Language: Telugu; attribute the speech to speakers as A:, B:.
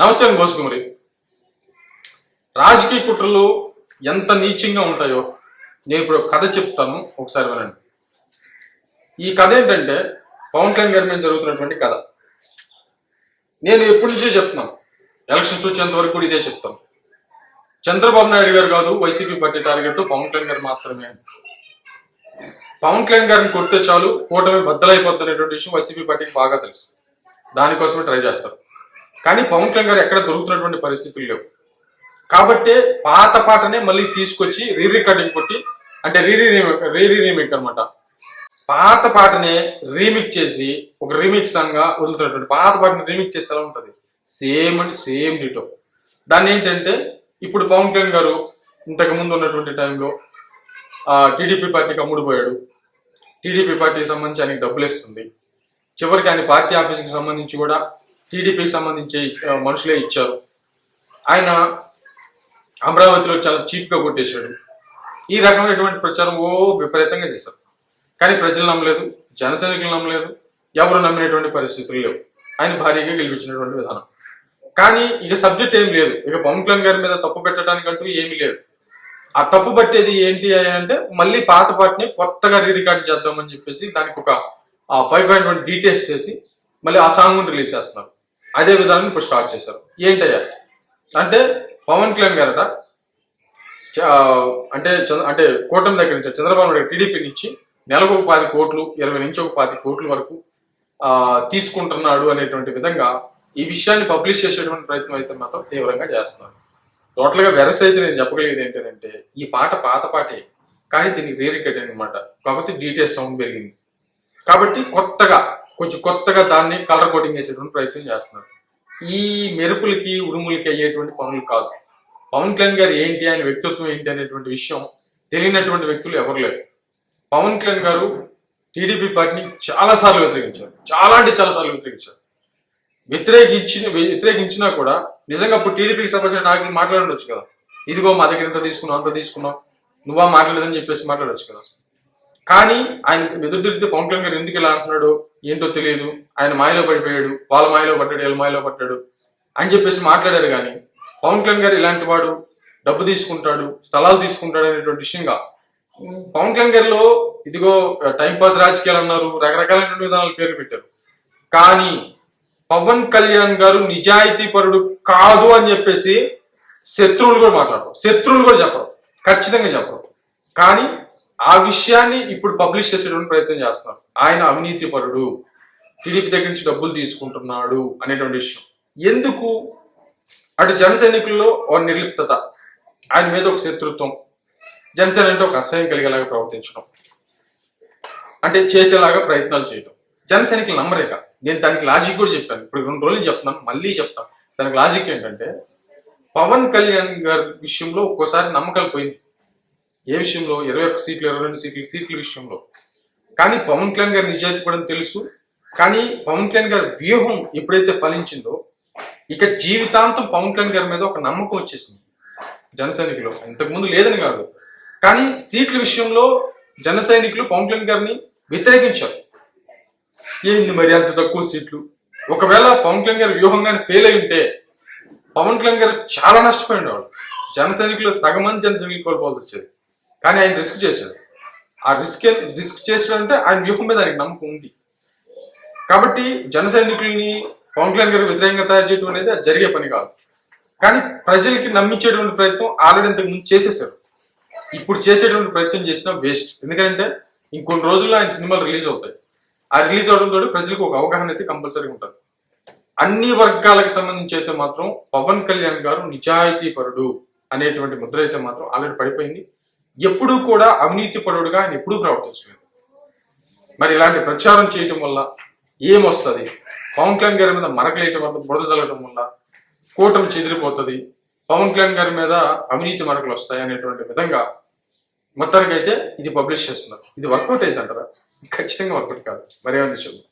A: నమస్తే గోసుకుమరి రాజకీయ కుట్రలు ఎంత నీచంగా ఉంటాయో నేను ఇప్పుడు ఒక కథ చెప్తాను ఒకసారి వినండి. ఈ కథ ఏంటంటే పవన్ కళ్యాణ్ గారి మీద జరుగుతున్నటువంటి కథ. నేను ఎప్పటి నుంచో చెప్తున్నాను ఎలక్షన్స్ వచ్చేంత వరకు కూడా ఇదే చెప్తాను. చంద్రబాబు నాయుడు గారు కాదు YCP party target Pawan Kalyan గారు మాత్రమే. పవన్ కళ్యాణ్ గారిని కొడితే చాలు కూటమి బద్దలైపోద్ది అనేటువంటి విషయం వైసీపీ పార్టీకి బాగా తెలుసు. దానికోసమే ట్రై చేస్తారు కానీ పవన్ కళ్యాణ్ గారు ఎక్కడ దొరుకుతున్నటువంటి పరిస్థితులు లేవు. కాబట్టే పాత పాటనే మళ్ళీ తీసుకొచ్చి రీ రికార్డింగ్ కొట్టి అంటే రీ రీ రీమేక్ అనమాట. పాత పాటనే రీమిక్ చేసి ఒక రీమిక్ సాంగ్గా వదులుతున్నటువంటి పాత పాటని రీమిక్ చేస్తే ఎలా ఉంటుంది? సేమ్ అండ్ సేమ్ డిటో దాన్ని ఏంటంటే ఇప్పుడు పవన్ కళ్యాణ్ గారు ఇంతకు ముందు ఉన్నటువంటి టైంలో టీడీపీ పార్టీకి అమ్ముడుపోయాడు. టీడీపీ పార్టీకి సంబంధించి ఆయనకి డబ్బులు ఇస్తుంది చివరికి ఆయన పార్టీ ఆఫీస్కి సంబంధించి కూడా టీడీపీకి సంబంధించి మనుషులే ఇచ్చారు. ఆయన అమరావతిలో చాలా చీప్గా కొట్టేశాడు. ఈ రకమైనటువంటి ప్రచారం ఓ విపరీతంగా చేశారు. కానీ ప్రజలు నమ్మలేదు జనసైనికులు నమ్మలేదు ఎవరు నమ్మినటువంటి పరిస్థితులు లేవు. ఆయన భారీగా గెలిపించినటువంటి విధానం. కానీ ఇక సబ్జెక్ట్ ఏం లేదు. ఇక పవన్ కళ్యాణ్ గారి మీద తప్పు పెట్టడానికంటూ ఏమీ లేదు. ఆ తప్పు పట్టేది ఏంటి అని అంటే మళ్ళీ పాత పాటని కొత్తగా రీరికార్డ్ చేద్దామని చెప్పేసి దానికి ఒక ఫైవ్ పాయింట్ వన్ డీటెయిల్స్ చేసి మళ్ళీ ఆ సాంగ్ రిలీజ్ చేస్తున్నారు. అదే విధానం ఇప్పుడు స్టార్ట్ చేశారు. ఏంటయ్యా? అంటే పవన్ కళ్యాణ్ గారట అంటే చంద్ర- అంటే కూటమి దగ్గర నుంచి చంద్రబాబు నాయుడు టీడీపీ నుంచి నెలకు ఒక పాతి కోట్లు ఇరవై నుంచి ఒక పాతి కోట్ల వరకు తీసుకుంటున్నాడు అనేటువంటి విధంగా ఈ విషయాన్ని పబ్లిష్ చేసేటువంటి ప్రయత్నం అయితే మాత్రం తీవ్రంగా చేస్తున్నారు. టోటల్గా వెరస్ అయితే నేను చెప్పగలిగేది ఏంటంటే ఈ పాట పాత పాటే కానీ దీనికి రీ అనమాట కాబట్టి డీటెయిల్ సౌండ్ పెరిగింది. కాబట్టి కొత్తగా కొంచెం కొత్తగా దాన్ని కలర్ కోటింగ్ చేసేటువంటి ప్రయత్నం చేస్తున్నారు. ఈ మెరుపులకి ఉరుములకి అయ్యేటువంటి పనులు కాదు. పవన్ కళ్యాణ్ గారు ఏంటి ఆయన వ్యక్తిత్వం ఏంటి అనేటువంటి విషయం తెలియనటువంటి వ్యక్తులు ఎవరు లేరు. పవన్ కళ్యాణ్ గారు టీడీపీ పార్టీని చాలా సార్లు వ్యతిరేకించారు. చాలా అంటే చాలా సార్లు వ్యతిరేకించారు. వ్యతిరేకించిన వ్యతిరేకించినా కూడా నిజంగా అప్పుడు టీడీపీకి సంబంధించిన నాయకులు మాట్లాడవచ్చు కదా. ఇదిగో మా దగ్గర ఇంత తీసుకున్నావు అంత తీసుకున్నావు నువ్వా మాట్లాడలేదని చెప్పేసి మాట్లాడవచ్చు కదా. కానీ ఆయన ఎదురు తిరిగితే పవన్ కళ్యాణ్ గారు ఎందుకు ఇలా అంటున్నాడు? ఏంటో తెలియదు. ఆయన మాయలో పడిపోయాడు. వాళ్ళ మాయలో పడ్డాడు వీళ్ళ మాయలో పడ్డాడు అని చెప్పేసి మాట్లాడారు కానీ పవన్ కళ్యాణ్ గారు ఇలాంటి వాడు డబ్బు తీసుకుంటాడు స్థలాలు తీసుకుంటాడు అనేటువంటి విషయంగా పవన్ కళ్యాణ్ గారిలో ఇదిగో టైంపాస్ రాజకీయాలు అన్నారు రకరకాలైనటువంటి విధానాలు పేర్లు పెట్టారు. కానీ పవన్ కళ్యాణ్ గారు నిజాయితీ పరుడు కాదు అని చెప్పేసి శత్రువులు కూడా మాట్లాడరు. శత్రువులు కూడా చెప్పరు. ఖచ్చితంగా చెప్పరు. కానీ ఆ విషయాన్ని ఇప్పుడు పబ్లిష్ చేసేటువంటి ప్రయత్నం చేస్తున్నారు. ఆయన అవినీతి పరుడు. టీడీపీ దగ్గర నుంచి డబ్బులు తీసుకుంటున్నాడు అనేటువంటి విషయం. ఎందుకు? అటు జన సైనికుల్లో ఒక నిర్లిప్తత. ఆయన మీద ఒక శత్రుత్వం. జనసేన అంటే ఒక అసహ్యం కలిగేలాగా ప్రవర్తించడం. అంటే చేసేలాగా ప్రయత్నాలు చేయడం. జన సైనికులు నమ్మరేక నేను దానికి లాజిక్ కూడా చెప్పాను. ఇప్పుడు రెండు రోజులు చెప్తున్నాను. మళ్ళీ చెప్తాను. దానికి లాజిక్ ఏంటంటే పవన్ కళ్యాణ్ గారి విషయంలో ఒక్కోసారి నమ్మకాలు పోయింది. ఏ విషయంలో? ఇరవై ఒక్క సీట్లు ఇరవై రెండు సీట్లు సీట్ల విషయంలో. కానీ పవన్ కళ్యాణ్ గారి నిజాయితీ పడని తెలుసు. కానీ పవన్ కళ్యాణ్ గారి వ్యూహం ఎప్పుడైతే ఫలించిందో ఇక జీవితాంతం పవన్ కళ్యాణ్ గారి మీద ఒక నమ్మకం వచ్చేసింది జన సైనికులు. ఇంతకుముందు లేదని కాదు. కానీ సీట్ల విషయంలో జన సైనికులు పవన్ కళ్యాణ్ గారిని వ్యతిరేకించారు. ఏంది మరి అంత తక్కువ సీట్లు? ఒకవేళ పవన్ కళ్యాణ్ గారి వ్యూహం కానీ ఫెయిల్ అయి ఉంటే పవన్ కళ్యాణ్ గారు చాలా నష్టపోయి ఉండేవాళ్ళు. జన సైనికులు సగం మంది జన సైనికులు కోల్పోవాల్సి వచ్చేది. కానీ ఆయన రిస్క్ చేశాడు. ఆ రిస్క్ రిస్క్ చేసాడంటే ఆయన వ్యూహం మీద ఆయనకు నమ్మకం ఉంది. కాబట్టి జన సైనికుల్ని పవన్ కళ్యాణ్ గారికి వ్యతిరేకంగా తయారు చేయడం అనేది అది జరిగే పని కాదు. కానీ ప్రజలకి నమ్మించేటువంటి ప్రయత్నం ఆల్రెడీ ఇంతకు ముందు చేసేసారు ఇప్పుడు చేసేటువంటి ప్రయత్నం చేసినా వేస్ట్ ఎందుకంటే ఇంకొన్ని రోజుల్లో ఆయన సినిమాలు రిలీజ్ అవుతాయి. ఆ రిలీజ్ అవడంతో ప్రజలకు ఒక అవగాహన అయితే కంపల్సరీ ఉంటుంది. అన్ని వర్గాలకు సంబంధించి అయితే మాత్రం పవన్ కళ్యాణ్ గారు నిజాయితీ పరుడు అనేటువంటి ముద్ర అయితే మాత్రం ఆల్రెడీ పడిపోయింది. ఎప్పుడూ కూడా అవినీతి పరుడుగా ఆయన ఎప్పుడూ ప్రవర్తించలేదు. మరి ఇలాంటి ప్రచారం చేయటం వల్ల ఏమొస్తుంది? పవన్ కళ్యాణ్ గారి మీద మరకలేయటం వల్ల బురద చల్లటం వల్ల కూటమి చెదిరిపోతుంది. పవన్ కళ్యాణ్ గారి మీద అవినీతి మరకలు వస్తాయి అనేటువంటి విధంగా మొత్తానికైతే ఇది పబ్లిష్ చేస్తున్నారు. ఇది వర్కౌట్ అయిందంటారా ఖచ్చితంగా వర్కౌట్ కాదు. మరేమని చూద్దాం